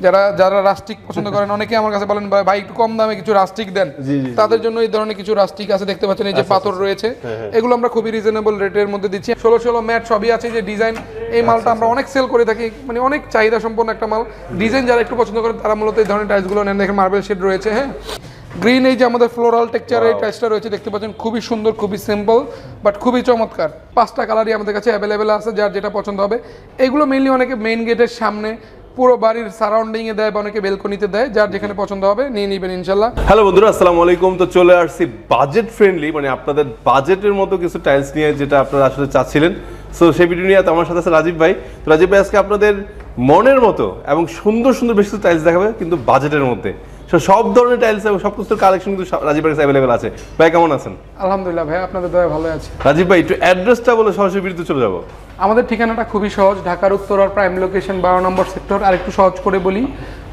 যারা যারা রাস্টিক পছন্দ করেন অনেকে আমার কাছে বলেন "ভাই- একটু কম দামে কিছু রাস্টিক দেন। তাদের জন্য এই ধরনের কিছু রাস্টিক আছে দেখতে পাচ্ছেন এই যে পাথর রয়েছে। এগুলো আমরা খুবই রিজনেবল রেটের মধ্যে দিচ্ছি। ষোলো ষোলো ম্যাট সবই আছে যে ডিজাইন এই মালটা আমরা অনেক সেল করে থাকি মানে অনেক চাহিদা সম্পন্ন একটা মাল। ডিজাইন যারা একটু পছন্দ করেন তারা মূলত এই ধরনের টাইলসগুলো নেন। দেখেন মার্বেল শেড রয়েছে হ্যাঁ। গ্রিন এই যে আমাদের ফ্লোরাল টেক্সচারের এই টাইলসটা রয়েছে দেখতে পাচ্ছেন খুবই সুন্দর খুবই সিম্পল বাট খুবই চমৎকার। পাঁচটা কালারই আমাদের কাছে অ্যাভেলেবেল আছে যার যেটা পছন্দ হবে। এগুলো মেইনলি অনেকে মেইন গেটের সামনে পুরো বাড়ির সারাউন্ডিং এ দেয় বা অনেকে বেলকনিতে দেয় যার যেখানে পছন্দ হবে নিয়ে নেবেন ইনশাল্লাহ। হ্যালো বন্ধুরা আসসালামু আলাইকুম। তো চলে আসছি বাজেট ফ্রেন্ডলি মানে আপনাদের বাজেটের মতো কিছু টাইলস নিয়ে যেটা আপনারা আসলে চাচ্ছিলেন। সো সেই ভিডিও নিয়ে তো আমার সাথে আছে রাজীব ভাই। তো রাজীব ভাই আজকে আপনাদের মনের মতো এবং সুন্দর সুন্দর বেশ কিছু টাইলস দেখাবে কিন্তু বাজেটের মধ্যে। So, সব ধরনের টাইলস এবং সব কিছুর কালেকশন কিন্তু রাজীব ভাইয়ের অ্যাভেলেবেল আছে। ভাই কেমন আছেন? আলহামদুলিল্লাহ ভাই আপনাদের দয়া ভালো আছে। রাজীব ভাই একটু অ্যাড্রেসটা বলে সরাসরি ভিডিওতে চলে যাব। আমাদের ঠিকানাটা খুবই সহজ ঢাকার উত্তরার প্রাইম লোকেশন বারো নম্বর সেক্টর আর একটু সহজ করে বলি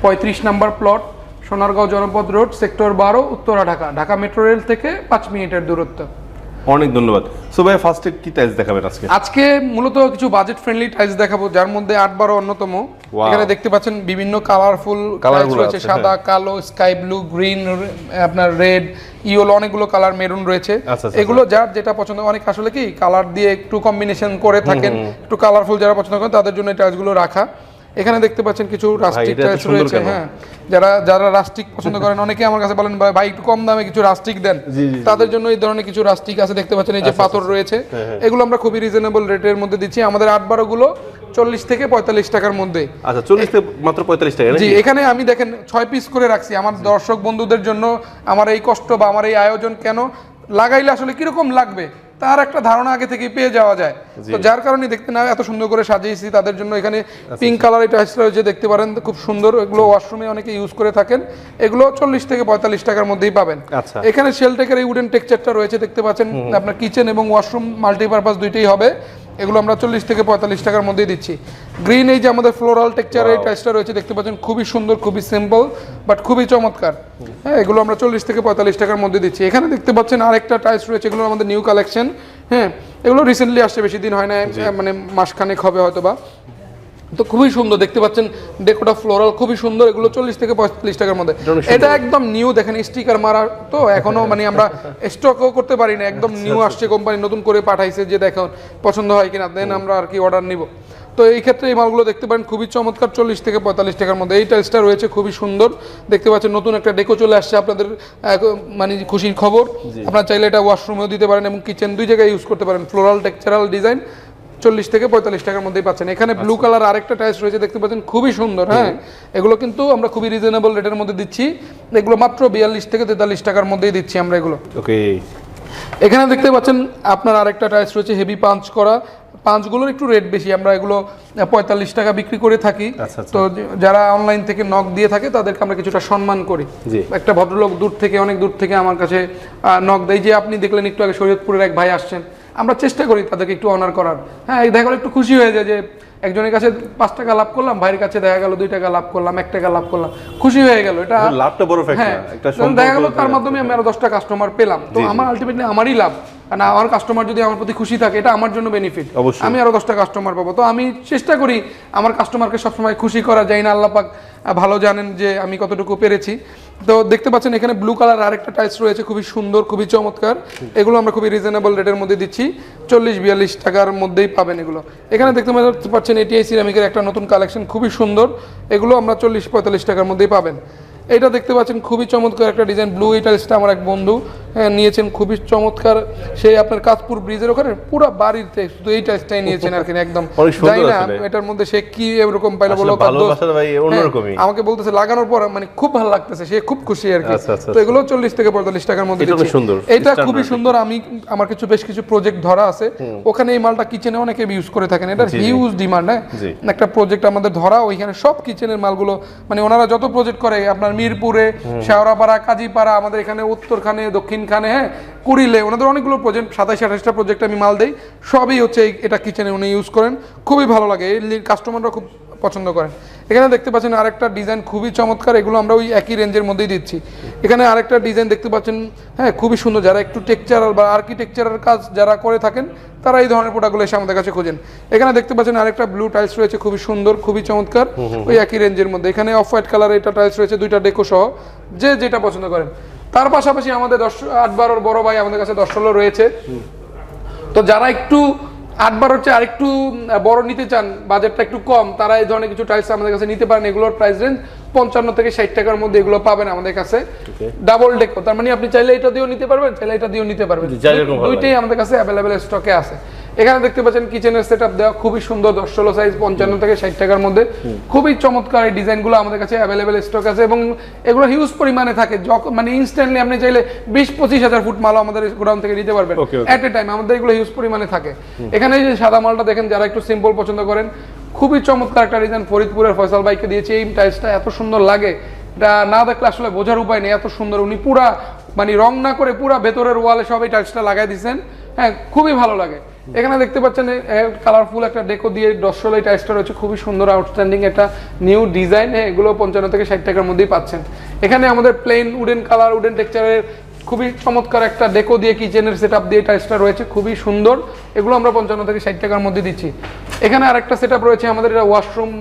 পঁয়ত্রিশ নম্বর প্লট সোনারগাঁও জনপদ রোড সেক্টর বারো উত্তরা ঢাকা। ঢাকা মেট্রো রেল থেকে পাঁচ মিনিটের দূরত্ব। অনেক ধন্যবাদ। সো ভাই ফার্স্টে কি টাইলস দেখাবেন আজকে? আজকে মূলত কিছু বাজেট ফ্রেন্ডলি টাইলস দেখাবো যার মধ্যে আট বারো অন্যতম। এখানে দেখতে পাচ্ছেন বিভিন্ন কালারফুল কালার রয়েছে সাদা কালো স্কাই ব্লু গ্রিন আপনার রেড ইয়েলো অনেকগুলো কালার মেরুন রয়েছে। আচ্ছা, আচ্ছা, এগুলো যার যেটা পছন্দ অনেক আসলে কি কালার দিয়ে একটু কম্বিনেশন করে থাকেন একটু কালারফুল যারা পছন্দ করেন তাদের জন্য এই টাইলসগুলো রাখা। এখানে দেখতে পাচ্ছেন কিছু রাস্টিক টাইলস রয়েছে হ্যাঁ। যারা যারা রাস্টিক পছন্দ করেন অনেকে আমার কাছে বলেন "ভাই- একটু কম দামে কিছু রাস্টিক দেন। তাদের জন্য এই ধরনের কিছু রাস্টিক আছে দেখতে পাচ্ছেন এই যে আচ্ছা, পাথর রয়েছে। এগুলো আমরা খুবই রিজনেবল রেটের মধ্যে দিচ্ছি। আমাদের আট বারো গুলো চল্লিশ থেকে পঁয়তাল্লিশ টাকার মধ্যে। আচ্ছা চল্লিশ থেকে মাত্র পঁয়তাল্লিশ টাকা জি এখানে আমি দেখেন ছয় পিস করে রাখছি। আমার দর্শক বন্ধুদের জন্য আমার এই কষ্ট বা আমার এই আয়োজন কেন? লাগাইলে আসলে কীরকম লাগবে? তার একটা ধারণা আগে থেকে পেয়ে যাওয়া যায়। তো যার কারণে দেখতে না এত সুন্দর করে সাজিয়েছি তাদের জন্য এখানে পিঙ্ক কালার এটা রয়েছে দেখতে পারেন খুব সুন্দর। এগুলো ওয়াশরুমে অনেকে ইউজ করে থাকেন। এগুলো চল্লিশ থেকে পঁয়তাল্লিশ টাকার মধ্যেই পাবেন। আচ্ছা। এখানে শেলটেকের এই উডেন টেক্সচারটা রয়েছে দেখতে পাচ্ছেন আপনার কিচেন এবং ওয়াশরুম মাল্টিপারপাস দুইটাই হবে। এগুলো আমরা চল্লিশ থেকে পঁয়তাল্লিশ টাকার মধ্যেই দিচ্ছি। গ্রিন এই যে আমাদের ফ্লোরাল টেক্সচার এই টাইসটা রয়েছে দেখতে পাচ্ছেন খুবই সুন্দর খুবই সিম্পল বাট খুবই চমৎকার। হ্যাঁ এগুলো আমরা চল্লিশ থেকে পঁয়তাল্লিশ টাকার মধ্যে দিচ্ছি। এখানে দেখতে পাচ্ছেন আরেকটা টাইস রয়েছে এগুলো আমাদের নিউ কালেকশন হ্যাঁ এগুলো রিসেন্টলি আসছে বেশি দিন হয় না মানে মাসখানেক হবে হয়তো বা তো খুবই সুন্দর দেখতে পাচ্ছেন ডেকোটা ফ্লোরাল খুবই সুন্দর এগুলো চল্লিশ থেকে পঁয়তাল্লিশ টাকার মধ্যে। এটা একদম নিউ দেখেন স্টিকার মারা তো এখনও মানে আমরা স্টকও করতে পারি না একদম নিউ আসছে কোম্পানি নতুন করে পাঠাইছে যে দেখুন পছন্দ হয় কিনা দেন আমরা আর কি অর্ডার নিব। তো এই ক্ষেত্রে এই মালগুলো দেখতে পারেন খুবই চমৎকার চল্লিশ থেকে পঁয়তাল্লিশ টাকার মধ্যে। এই টাইলসটা রয়েছে খুবই সুন্দর দেখতে পাচ্ছেন নতুন একটা ডেকো চলে আসছে আপনাদের মানে খুশির খবর। আপনারা চাইলে এটা ওয়াশরুমেও দিতে পারেন এবং কিচেন দুই জায়গায় ইউজ করতে পারেন ফ্লোরাল টেক্সচারাল ডিজাইন চল্লিশ থেকে পঁয়তাল্লিশ টাকার মধ্যেই পাচ্ছেন। এখানে ব্লু কালার আরেকটা টাইলস রয়েছে দেখতে পাচ্ছেন খুবই সুন্দর হ্যাঁ? এগুলো কিন্তু আমরা খুবই রিজনেবল রেটের মধ্যে দিচ্ছি। এগুলো মাত্র বিয়াল্লিশ থেকে তেতাল্লিশ টাকার মধ্যেই দিচ্ছি আমরা এগুলো। ওকে। এখানে দেখতে পাচ্ছেন আপনার আরেকটা টাইলস রয়েছে হেভি পাঞ্চ করা। পাঁচগুলোর একটু রেট বেশি আমরা এগুলো পঁয়তাল্লিশ টাকা বিক্রি করে থাকি। আচ্ছা, আচ্ছা। তো যারা অনলাইন থেকে নক দিয়ে থাকে তাদেরকে আমরা কিছুটা সম্মান করি। একটা ভদ্রলোক দূর থেকে অনেক দূর থেকে আমার কাছে নক দেয়। যে আপনি দেখলেন একটু আগে শরীয়তপুরের এক ভাই আসছেন। আমরা চেষ্টা করি তাদেরকে একটু অনার করার। হ্যাঁ এই দেখা গেলো একটু খুশি হয়ে যায় যে একজনের কাছে পাঁচ টাকা লাভ করলাম ভাইয়ের কাছে দেখা গেল দুই টাকা লাভ করলাম এক টাকা লাভ করলাম খুশি হয়ে গেল। এটা লাভটা বড় ফ্যাক্টর হ্যাঁ দেখা গেলো তার মাধ্যমে আমি আরও দশটা কাস্টমার পেলাম। তো। আমার আলটিমেটলি আমারই লাভ। কারণ আমার কাস্টমার যদি আমার প্রতি খুশি থাকে এটা আমার জন্য বেনিফিট অবশ্যই। আমি আরও দশটা কাস্টমার পাবো। তো আমি চেষ্টা করি আমার কাস্টমারকে সবসময় খুশি করা যায় না আল্লাহ পাক আহ, ভালো জানেন যে আমি কতটুকু পেরেছি। তো দেখতে পাচ্ছেন এখানে ব্লু কালার আরেকটা টাইলস রয়েছে খুবই সুন্দর খুবই চমৎকার। এগুলো আমরা খুবই রিজনেবল রেটের মধ্যে দিচ্ছি। চল্লিশ বিয়াল্লিশ টাকার মধ্যেই পাবেন এগুলো। এখানে দেখতে পাচ্ছেন এটিআই সিরামিকের একটা নতুন কালেকশন খুবই সুন্দর। এগুলো আমরা চল্লিশ পঁয়তাল্লিশ টাকার মধ্যেই পাবেন। এটা দেখতে পাচ্ছেন খুবই চমৎকার একটা ডিজাইন ব্লু এই টাইলসটা আমার এক বন্ধু হ্যাঁ, নিয়েছেন খুবই চমৎকার। সেই আপনার কাজপুর ব্রিজের ওখানে পুরো বাড়িতে শুধু এই টাইলসটাই নিয়েছেন আর কি একদম। জানি না এটার মধ্যে সে কি এরকম পাইলো বলো। হ্যাঁ, আমাকে বলতেছে লাগানোর পর মানে খুব ভালো লাগতেছে সে খুব খুশি আর কি। আচ্ছা, আচ্ছা, তো এগুলো চল্লিশ থেকে পঁয়তাল্লিশ টাকার মধ্যে এটা। এটা খুবই সুন্দর আমি আমার কিছু বেশ কিছু প্রজেক্ট ধরা আছে। ওখানে এই মালটা কিচেনে অনেকে ইউজ করে থাকেন এটা। হিউজ ডিমান্ড হ্যাঁ? একটা প্রজেক্ট আমাদের ধরা ওইখানে সব কিচেনের মালগুলো মানে ওনারা যত প্রজেক্ট করে আপনার মিরপুরে শেওড়াপাড়া কাজীপাড়া আমাদের এখানে উত্তরখানে দক্ষিণখানে হ্যাঁ কুড়িলে ওনাদের অনেকগুলো প্রজেক্ট সাতাশ আঠাশটা প্রজেক্ট আমি মাল দেই। সবই হচ্ছে এটা কিচেনে উনি ইউজ করেন। খুবই ভালো লাগে। এর কাস্টমাররা খুব পছন্দ করেন। এখানে দেখতে পাচ্ছেন আরেকটা ডিজাইন খুবই চমৎকার এগুলো আমরা ওই একই রেঞ্জের মধ্যেই দিচ্ছি। এখানে আরেকটা ডিজাইন দেখতে পাচ্ছেন হ্যাঁ খুবই সুন্দর যারা একটু টেকচারাল বা আর্কিটেকচারাল কাজ যারা করে থাকেন তারা এই ধরনের প্রোডাক্টগুলো এসে আমাদের কাছে খোঁজেন। এখানে দেখতে পাচ্ছেন আরেকটা ব্লু টাইলস রয়েছে খুবই সুন্দর খুবই চমৎকার ওই একই রেঞ্জের মধ্যে। এখানে অফ হোয়াইট কালার এটা টাইলস রয়েছে দুইটা ডেকো সহ যে যেটা পছন্দ করেন। তার পাশাপাশি আমাদের দশ আট বারোর বড় ভাই আমাদের কাছে দশ ষোলো রয়েছে। তো যারা একটু আটবার হচ্ছে আরেকটু একটু বড় নিতে চান বাজেটটা একটু কম তারা এই ধরনের কিছু টাইলস আমাদের কাছে নিতে পারেন এগুলোর প্রাইস রেঞ্জ পঞ্চান্ন থেকে ষাট টাকার মধ্যে এগুলো পাবেন আমাদের কাছে। ডাবল ডেকো তার মানে আপনি চাইলে এটা দিয়েও নিতে পারবেন চাইলে এটা দিয়েও নিতে পারবেন। দুইটাই আমাদের কাছে অ্যাভেলেবেল স্টকে আছে। এখানে দেখতে পাচ্ছেন কিচেনের সেট আপ দেওয়া খুবই সুন্দর দশ ষোলো সাইজ পঞ্চান্ন থেকে ষাট টাকার মধ্যে। খুবই চমৎকার এই ডিজাইনগুলো আমাদের কাছে অ্যাভেলেবেল স্টক আছে এবং এগুলো হিউজ পরিমাণে থাকে। যখন মানে ইনস্ট্যান্টলি আপনি চাইলে বিশ পঁচিশ হাজার ফুট মালও আমাদের গোডাউন থেকে নিতে পারবেন. অ্যাট এ টাইম আমাদের এগুলো হিউজ পরিমাণে থাকে। এখানে যে সাদা মালটা দেখেন যারা একটু সিম্পল পছন্দ করেন খুবই চমৎকার একটা ডিজাইন ফরিদপুরের ফয়সাল বাইকে দিয়েছে। এই টাইলসটা এত সুন্দর লাগে এটা না দেখলে আসলে বোঝার উপায় নেই এত সুন্দর। উনি পুরা মানে রং না করে পুরা ভেতরের ওয়ালে সব এই টাইলসটা লাগাই দিয়েছেন। হ্যাঁ খুবই ভালো লাগে। এখানে দেখতে পাচ্ছেন কালারফুল একটা ডেকো দিয়ে এই টাইলসটা রয়েছে। খুবই সুন্দর আউটস্ট্যান্ডিং একটা নিউ ডিজাইন এগুলো পঞ্চান্ন থেকে ষাট টাকার মধ্যেই পাচ্ছেন। এখানে আমাদের প্লেন উডেন কালার উডেন টেক্সচারের খুবই চমৎকার একটা ডেকো দিয়ে কিচেনের সেট আপ দিয়ে টাইলসটা রয়েছে। খুবই সুন্দর। এগুলো আমরা পঞ্চান্ন থেকে ষাট টাকার মধ্যে দিচ্ছি। এখানে আরেকটা সেট রয়েছে আমাদের, এটা ওয়াশরুম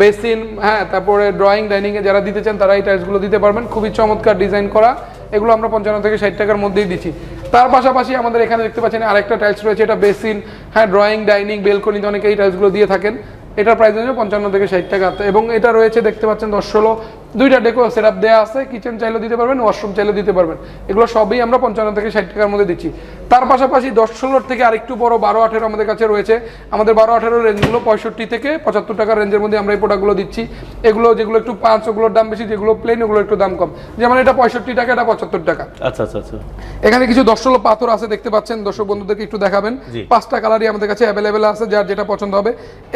বেসিন হ্যাঁ তারপরে ড্রয়িং ডাইনিংয়ে যারা দিতে চান, তারা এই টাইলসগুলো দিতে পারবেন। খুবই চমৎকার ডিজাইন করা। এগুলো আমরা পঞ্চান্ন থেকে ষাট টাকার মধ্যেই দিচ্ছি। তার পাশাপাশি আমাদের এখানে দেখতে পাচ্ছেন আরেকটা টাইলস রয়েছে, এটা বেসিন হ্যাঁ ড্রয়িং ডাইনিং বেলকনিতে অনেকে এই টাইলসগুলো দিয়ে থাকেন। এটার প্রাইস রয়েছে পঞ্চান্ন থেকে ষাট টাকা। এবং এটা রয়েছে দেখতে পাচ্ছেন দশ ষোলো। দুইটা ডেকো সেট আপ দেওয়া আছে কিচেন চাইলেও দিতে পারবেন ওয়াশরুম চাইলেও দিতে পারবেন। এগুলো সবই আমরা পঞ্চান্ন থেকে ষাট টাকার মধ্যে দিচ্ছি। তার পাশাপাশি দশ ষোলোর থেকে আরেকটু বড় বারো আঠেরো আমাদের কাছে রয়েছে। আমাদের বারো আঠেরো রেঞ্জগুলো পঁয়ষট্টি থেকে পঁচাত্তর টাকার রেঞ্জের মধ্যে আমরা এই প্রোডাক্টগুলো দিচ্ছি। এগুলো যেগুলো একটু পাঁচ ওগুলোর দাম বেশি যেগুলো প্লেন ওগুলো একটু দাম কম। যেমন এটা পঁয়ষট্টি টাকা এটা পঁচাত্তর টাকা। আচ্ছা আচ্ছা আচ্ছা। এখানে কিছু দর্শল পাথর আছে দেখতে পাচ্ছেন? দর্শক বন্ধুদেরকে একটু দেখাবেন। পাঁচটা কালারই আমাদের কাছে অ্যাভেলেবেল আছে যার যেটা পছন্দ হবে।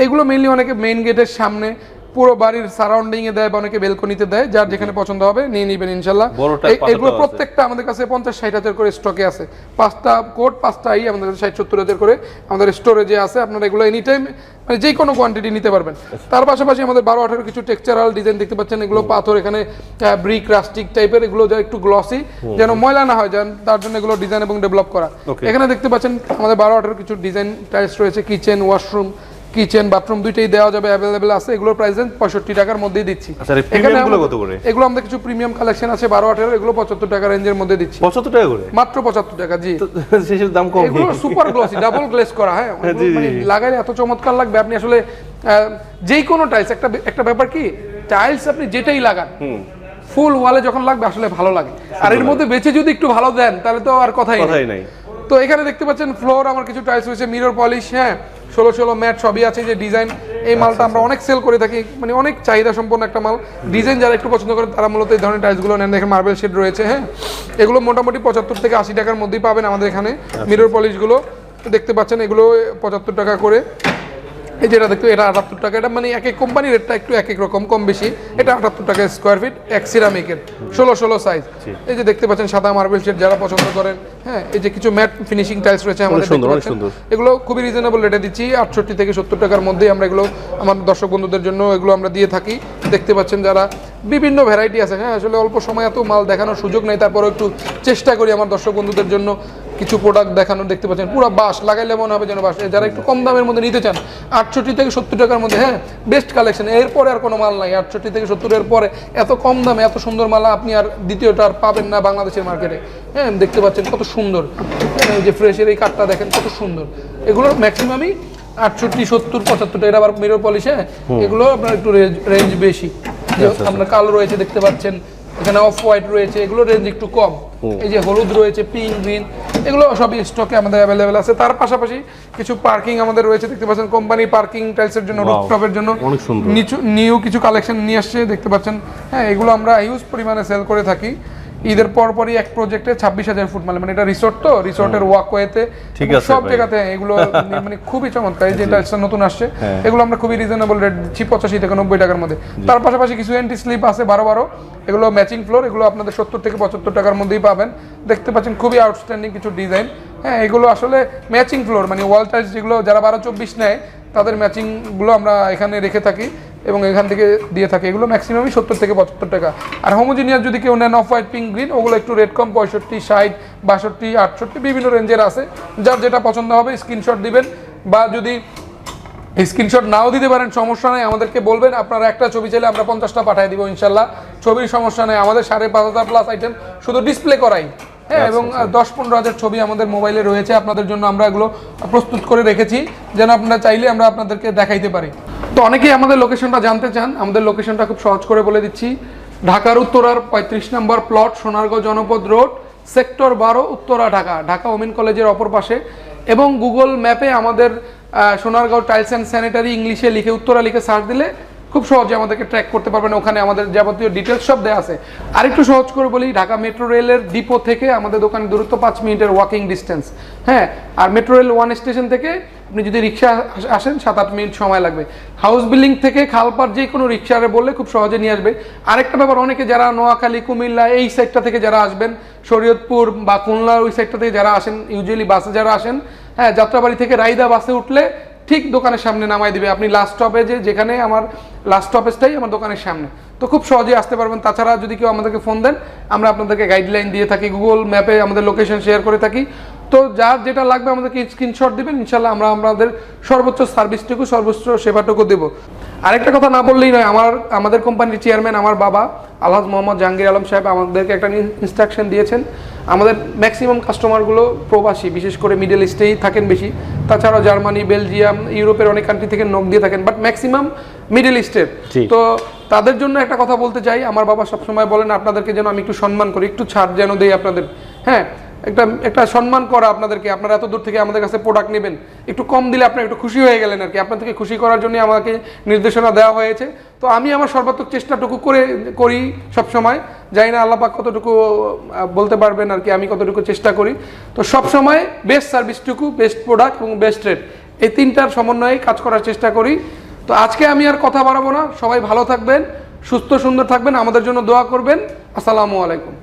এগুলো মেইনলি অনেকে মেইন গেটের সামনে পুরো বাড়ির সারাউন্ডিং এ দেয় বা অনেকে বেলকনিতে দেয় যার যেখানে পছন্দ হবে নিয়ে নিবেন ইনশাল্লাহ। এগুলো প্রত্যেকটা আমাদের কাছে পঞ্চাশ ষাট হাজার করে স্টকে আছে। পাঁচটা কোট পাঁচটাই আমাদের কাছে ষাট সত্তর হাজার করে আমাদের স্টোরেজে আছে। আপনারা এগুলো এনি টাইম মানে যে কোনো কোয়ান্টিটি নিতে পারবেন। তার পাশাপাশি আমাদের বারো আঠারো কিছু টেক্সচারাল ডিজাইন দেখতে পাচ্ছেন। এগুলো পাথর এখানে ব্রিক রাস্টিক টাইপের এগুলো যা একটু গ্লসি যেন ময়লা না হয় যেন তার জন্য এগুলো ডিজাইন এবং ডেভেলপ করা। এখানে দেখতে পাচ্ছেন আমাদের বারো আঠারো কিছু ডিজাইন টাইলস রয়েছে। কিচেন ওয়াশরুম কিচেন বাথরুম দুইটাই দেওয়া যাবে অ্যাভেলেবেল আছে। এগুলোর প্রাইস রেঞ্জ পঁয়ষট্টি টাকার মধ্যেই দিচ্ছি। আচ্ছা, এখানে কত করে? এগুলো আমাদের কিছু প্রিমিয়াম কালেকশন আছে বারো আঠারো এগুলো পঁচাত্তর টাকা রেঞ্জের মধ্যে দিচ্ছি। পঁচাত্তর টাকা করে? মাত্র পঁচাত্তর টাকা জি। শেষের দাম কম। এগুলো সুপার গ্লসি ডাবল গ্লেস করা হ্যাঁ? মানে। লাগাইলে এত চমৎকার লাগবে। আপনি আসলে যে কোনো টাইলস একটা একটা ব্যাপার কি টাইলস আপনি যেটাই লাগান ফুল ওয়ালে যখন লাগবে আসলে ভালো লাগে। আর এর মধ্যে বেঁচে যদি একটু ভালো দেন তাহলে তো আর কথাই কথাই নাই। তো এখানে দেখতে পাচ্ছেন ফ্লোর আমার কিছু টাইলস রয়েছে মিরর পলিশ হ্যাঁ? ষোলো ষোলো ম্যাট সবই আছে যে ডিজাইন এই মালটা আমরা অনেক সেল করে থাকি মানে অনেক চাহিদা সম্পন্ন একটা মাল। ডিজাইন যারা একটু পছন্দ করে তারা মূলত এই ধরনের টাইলসগুলো নেন। দেখেন মার্বেল শেড রয়েছে হ্যাঁ? এগুলো মোটামুটি পঁচাত্তর থেকে আশি টাকার মধ্যেই পাবেন আমাদের এখানে। মিরর পলিশগুলো দেখতে পাচ্ছেন এগুলো পঁচাত্তর টাকা করে। এই যেটা দেখতে এটা আটাত্তর টাকা। এটা মানে এক এক কোম্পানির রেটটা একটু এক এক রকম কম বেশি। এটা আটাত্তর টাকা স্কোয়ার ফিট এক সিরামিকের ষোলো ষোলো সাইজ এই যে দেখতে পাচ্ছেন সাদা মার্বেল শেড যারা পছন্দ করেন হ্যাঁ এই যে কিছু ম্যাট ফিনিশিং টাইলস রয়েছে আমাদের। এগুলো খুবই রিজনেবল রেটে দিচ্ছি। আটষট্টি থেকে সত্তর টাকার মধ্যেই আমরা এগুলো আমার দর্শক বন্ধুদের জন্য এগুলো আমরা দিয়ে থাকি। দেখতে পাচ্ছেন যারা বিভিন্ন ভ্যারাইটি আছে হ্যাঁ আসলে অল্প সময় এত মাল দেখানোর সুযোগ নেই তারপরেও একটু চেষ্টা করি আমার দর্শক বন্ধুদের জন্য। কিছু প্রোডাক্ট দেখানো দেখতে পাচ্ছেন পুরো বাস লাগাইলে মনে হবে যেন বাস যারা একটু কম দামের মধ্যে নিতে চান আটষট্টি থেকে সত্তর টাকার মধ্যে হ্যাঁ বেস্ট কালেকশন এরপরে আর কোনো মাল নাই আটষট্টি থেকে সত্তরের পরে। এত কম দামে এত সুন্দর মাল আপনি আর দ্বিতীয়টা আর পাবেন না বাংলাদেশের মার্কেটে হ্যাঁ দেখতে পাচ্ছেন কত সুন্দর। হ্যাঁ, এই যে ফ্রেশের এই কাঠটা দেখেন কত সুন্দর। এগুলোর ম্যাক্সিমামই আটষট্টি সত্তর পঁচাত্তর এটা আবার মিরর পলিশ হ্যাঁ? এগুলো আপনার একটু রেঞ্জ রেঞ্জ বেশি। আপনার কালো রয়েছে দেখতে পাচ্ছেন। এখানে অফ হোয়াইট রয়েছে। এগুলো রেঞ্জ একটু কম। এই যে হলুদ রয়েছে পিঙ্ক গ্রিন এগুলো সবই স্টকে আমাদের অ্যাভেলেবেল আছে। তার পাশাপাশি কিছু পার্কিং আমাদের রয়েছে দেখতে পাচ্ছেন কোম্পানি পার্কিং টাইলসের জন্য রুফটপের জন্য। অনেক সুন্দর। নিচু নিউ কিছু কালেকশন নিয়ে আসছে দেখতে পাচ্ছেন। হ্যাঁ এগুলো আমরা হিউজ পরিমাণে সেল করে থাকি। ঈদের পর পরই এক প্রজেক্টে ছাব্বিশ হাজার ফুট মানে মানে এটা রিসোর্ট তো রিসোর্টের ওয়াকওয়েতে ঠিক আছে সব জায়গাতে এগুলো মানে খুবই চমৎকার এই যে টাইলসটা নতুন আসছে হ্যাঁ। এগুলো আমরা খুবই রিজনেবল রেট দিচ্ছি পঁচাশি থেকে নব্বই টাকার মধ্যে। তার পাশাপাশি কিছু এন্টি স্লিপ আছে বারো বারো এগুলো ম্যাচিং ফ্লোর এগুলো আপনাদের সত্তর থেকে পঁচাত্তর টাকার মধ্যেই পাবেন। দেখতে পাচ্ছেন খুবই আউটস্ট্যান্ডিং কিছু ডিজাইন হ্যাঁ এগুলো আসলে ম্যাচিং ফ্লোর মানে ওয়াল টাইলস যেগুলো যারা বারো চব্বিশ নেয় তাদের ম্যাচিংগুলো আমরা এখানে রেখে থাকি। এবং এখান থেকে দিয়ে থাকে। এগুলো ম্যাক্সিমামই সত্তর থেকে পঁচাত্তর টাকা। আর হোমোজিনিয়াস যদি কেউ নেন অফ হোয়াইট পিঙ্ক গ্রিন ওগুলো একটু রেট কম পঁয়ষট্টি ষাট বাষট্টি আটষট্টি বিভিন্ন রেঞ্জের আছে। যার যেটা পছন্দ হবে স্ক্রিনশট দিবেন। বা যদি স্ক্রিনশট নাও দিতে পারেন সমস্যা নেই আমাদেরকে বলবেন। আপনারা একটা ছবি চাইলে আমরা পঞ্চাশটা পাঠিয়ে দিব ইনশাল্লাহ। ছবির সমস্যা নেই আমাদের সাড়ে পাঁচ হাজার প্লাস আইটেম শুধু ডিসপ্লে করাই। হ্যাঁ এবং দশ পনেরো হাজার ছবি আমাদের মোবাইলে রয়েছে। আপনাদের জন্য আমরা এগুলো প্রস্তুত করে রেখেছি। যেন আপনারা চাইলে আমরা আপনাদেরকে দেখাইতে পারি। তো অনেকেই আমাদের লোকেশনটা জানতে চান। আমাদের লোকেশনটা খুব সহজ করে বলে দিচ্ছি। ঢাকার উত্তরার পঁয়ত্রিশ নম্বর প্লট সোনারগাঁও জনপদ রোড সেক্টর বারো, উত্তরা ঢাকা ঢাকা ওমেন কলেজের অপর পাশে। এবং গুগল ম্যাপে আমাদের সোনারগাঁও টাইলস অ্যান্ড স্যানিটারি ইংলিশে লিখে, উত্তরা লিখে সার্চ দিলে খুব সহজে আমাদেরকে ট্র্যাক করতে পারবেন। ওখানে আমাদের যাবতীয় ডিটেলস সব দেওয়া আছে। আরেকটু সহজ করে বলি, ঢাকা মেট্রো রেলের ডিপো থেকে আমাদের দোকানের দূরত্ব পাঁচ মিনিটের ওয়াকিং ডিস্টেন্স হ্যাঁ আর মেট্রো রেল ওয়ান স্টেশন থেকে আপনি যদি রিক্সা আসেন সাত আট মিনিট সময় লাগবে। হাউস বিল্ডিং থেকে খালপার যে কোনো রিক্সারে বললে খুব সহজে নিয়ে আসবে। আরেকটা ব্যাপার, অনেকে যারা নোয়াখালী, কুমিল্লা এই সাইডটা থেকে যারা আসবেন, শরীয়তপুর বা খুলনার ওই সাইডটা থেকে যারা আসেন ইউজুয়ালি বাসে যারা আসেন হ্যাঁ যাত্রাবাড়ি থেকে রাইদা বাসে উঠলে ঠিক দোকানের সামনে নামাই দিবে। আপনি লাস্ট স্টপেজে যেখানে আমার লাস্ট স্টপেজটাই আমার দোকানের সামনে। তো খুব সহজেই আসতে পারবেন। তাছাড়া যদি কেউ আমাদেরকে ফোন দেন, আমরা আপনাদেরকে গাইডলাইন দিয়ে থাকি গুগল ম্যাপে আমাদের লোকেশন শেয়ার করে থাকি। তো যার যেটা লাগবে, আমাদেরকে স্ক্রিনশট দিবেন। ইনশাল্লাহ আমরা আমাদের সর্বোচ্চ সার্ভিসটুকু সর্বোচ্চ সেবাটুকু দেব। আরেকটা কথা না বললেই নয়, আমার, আমাদের কোম্পানির চেয়ারম্যান আমার বাবা, আলহাজ মোহাম্মদ জাহাঙ্গীর আলম সাহেব আমাদেরকে একটা ইনস্ট্রাকশন দিয়েছেন। আমাদের ম্যাক্সিমাম কাস্টমারগুলো প্রবাসী, বিশেষ করে মিডল ইস্টেই থাকেন বেশি। তাছাড়াও জার্মানি বেলজিয়াম ইউরোপের অনেক কান্ট্রি থেকে নখ দিয়ে থাকেন বাট ম্যাক্সিমাম মিডল ইস্টের। তো তাদের জন্য একটা কথা বলতে চাই আমার বাবা সবসময় বলেন আপনাদেরকে যেন আমি একটু সম্মান করি একটু ছাড় যেন দেই আপনাদের হ্যাঁ একটা একটা সম্মান করা আপনাদেরকে। আপনারা এত দূর থেকে আমাদের কাছে প্রোডাক্ট নেবেন। একটু কম দিলে আপনি একটু খুশি হয়ে গেলেন আর কি আপনাদেরকে খুশি করার জন্য আমাকে নির্দেশনা দেওয়া হয়েছে। তো আমি আমার সর্বাত্মক চেষ্টাটুকু করে, করি সব সময় জানি না আল্লাপাক কতটুকু বলতে পারবেন আর কি আমি কতটুকু চেষ্টা করি। তো সব সময় বেস্ট সার্ভিসটুকু বেস্ট প্রোডাক্ট এবং বেস্ট রেট এই তিনটার সমন্বয়ে কাজ করার চেষ্টা করি। তো আজকে আমি আর কথা বাড়াবো না। সবাই ভালো থাকবেন, সুস্থ সুন্দর থাকবেন। আমাদের জন্য দোয়া করবেন। আসসালামু আলাইকুম।